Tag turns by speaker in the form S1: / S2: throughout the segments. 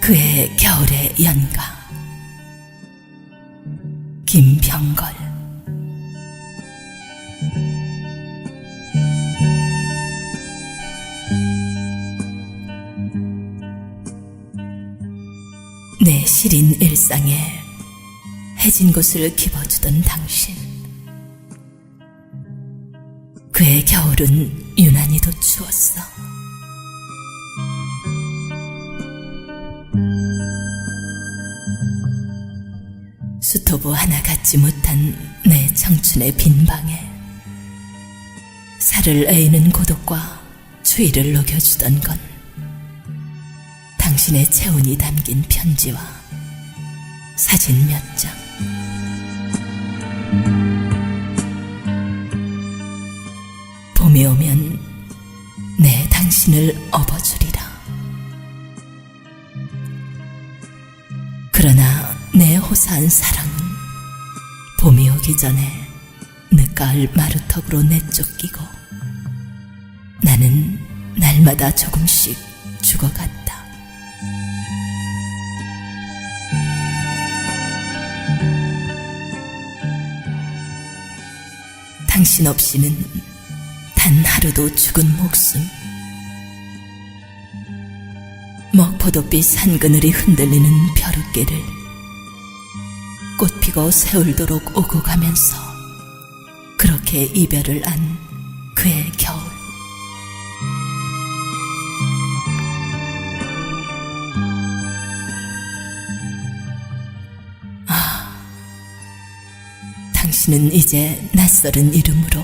S1: 그의 겨울의 연가 김병걸. 내 시린 일상에 해진 곳을 기워주던 당신. 그의 겨울은 유난히도 추웠어. 스토브 하나 갖지 못한 내 청춘의 빈 방에 살을 애이는 고독과 추위를 녹여주던 건 당신의 체온이 담긴 편지와 사진 몇 장. 봄이 오면 내 당신을 업어주리라. 그러나 내 호사한 사랑은 봄이 오기 전에 늦가을 마루턱으로 내쫓기고 나는 날마다 조금씩 죽어갔다. 당신 없이는 단 하루도 죽은 목숨. 먹포도빛 산 그늘이 흔들리는 벼룩길을 꽃 피고 세울도록 오고 가면서 그렇게 이별을 안 그의 당신은 이제 낯설은 이름으로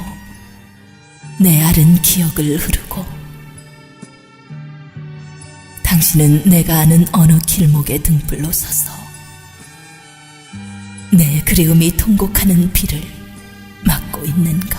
S1: 내 아른 기억을 흐르고 당신은 내가 아는 어느 길목의 등불로 서서 내 그리움이 통곡하는 비를 막고 있는가?